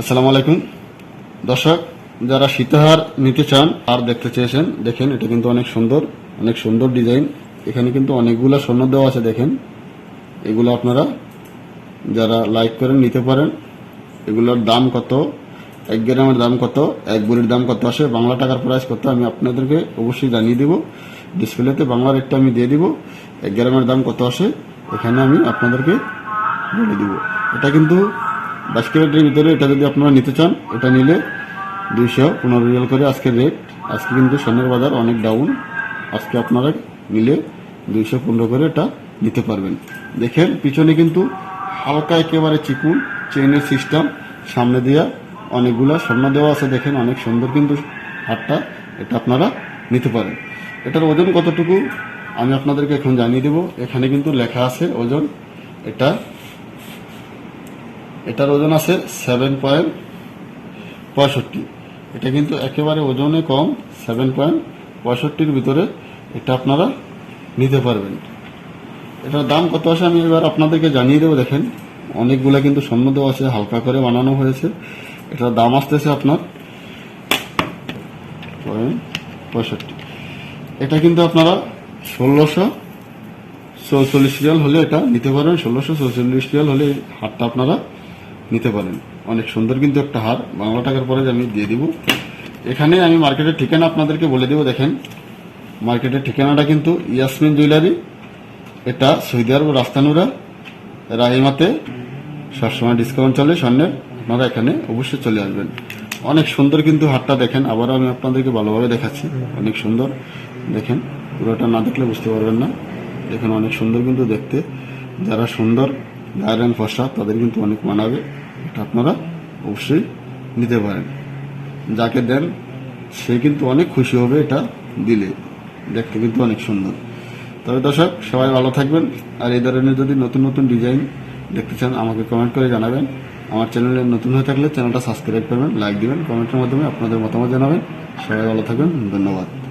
আসসালামু আলাইকুম। দর্শক, যারা সীতাহার নিতে চান আর দেখতে চেয়েছেন, দেখেন, এটা কিন্তু অনেক সুন্দর অনেক সুন্দর ডিজাইন। এখানে কিন্তু অনেকগুলো স্বর্ণ দেওয়া আছে, দেখেন। এগুলো আপনারা যারা লাইক করেন, নিতে পারেন। এগুলোর দাম কত? এক গ্রামের দাম কত? এক বুড়ির দাম কত আসে? বাংলা টাকার প্রাইস কত? আমি আপনাদেরকে অবশ্যই জানিয়ে দিব। ডিসপ্লেতে বাংলা রেটটা আমি দিয়ে দিব। এক গ্রামের দাম কত আসে? এখানে আমি আপনাদেরকে বলে দিব। এটা কিন্তু বাইশ ক্যারেটের ভিতরে এটা যদি আপনারা নিতে চান, এটা নিলে দুইশো পনেরো রিয়াল করে আজকের রেট আজকে কিন্তু স্বর্ণের বাজার অনেক ডাউন আজকে আপনারা নিলে দুইশো পনেরো করে এটা নিতে পারবেন। দেখেন, পিছনে কিন্তু হালকা একেবারে চিকুন চেইনের সিস্টেম সামনে দেওয়া অনেকগুলা স্বর্ণ দেওয়া আছে। দেখেন, অনেক সুন্দর কিন্তু হাটটা এটা আপনারা নিতে পারেন। এটার ওজন কতটুকু? আমি আপনাদেরকে এখন জানিয়ে দেব। এখানে কিন্তু লেখা আছে ওজন। এটা এটার ওজন আছে সেভেন পয়েন্ট পঁয়ষট্টি। এটা কিন্তু একেবারে ওজনে কম সেভেন পয়েন্ট পঁয়ষট্টির ভিতরে এটা আপনারা নিতে পারবেন। এটার দাম কত আছে আমি এবার আপনাদেরকে জানিয়ে দেবো, দেখেন। অনেকগুলো কিন্তু স্বর্ণ দেওয়া আছে, হালকা করে বানানো হয়েছে। এটার দাম আসতেছে আপনার পয়েন্ট পঁয়ষট্টি। এটা কিন্তু আপনারা ষোলোশো চৌচল্লিশ রিয়াল হলে এটা নিতে পারেন, ষোলোশো চৌচল্লিশ রিয়াল হলে হারটা আপনারা নিতে পারেন। অনেক সুন্দর কিন্তু একটা হার। বাংলা টাকার পরে আমি দিয়ে দিব, এখানে আমি মার্কেটের ঠিকানা আপনাদেরকে বলে দেবো, দেখেন। মার্কেটের ঠিকানাটা কিন্তু ইয়াসমিন জুয়েলারি, এটা সৌদি আরব রাস্তানুরা রাহিমাতে। সবসময় ডিসকাউন্ট চলে, স্বর্ণের। আপনারা এখানে অবশ্যই চলে আসবেন। অনেক সুন্দর কিন্তু হাটটা দেখেন। আবারও আমি আপনাদেরকে ভালোভাবে দেখাচ্ছি। অনেক সুন্দর। দেখেন, পুরোটা না দেখলে বুঝতে পারবেন না। দেখেন, অনেক সুন্দর কিন্তু দেখতে। যারা সুন্দর গায়ের ফসা তাদের কিন্তু অনেক মানাবে, এটা আপনারা অবশ্যই নিতে পারেন। যাকে দেন, সে কিন্তু অনেক খুশি হবে এটা দিলে। দেখতে কিন্তু অনেক সুন্দর। তবে দর্শক, সবাই ভালো থাকবেন। আর এই ধরনের যদি নতুন নতুন ডিজাইন দেখতে চান, আমাকে কমেন্ট করে জানাবেন। আমার চ্যানেলে নতুন হয়ে থাকলে চ্যানেলটা সাবস্ক্রাইব করবেন লাইক দিবেন কমেন্টের মাধ্যমে আপনাদের মতামত জানাবেন। সবাই ভালো থাকবেন, ধন্যবাদ।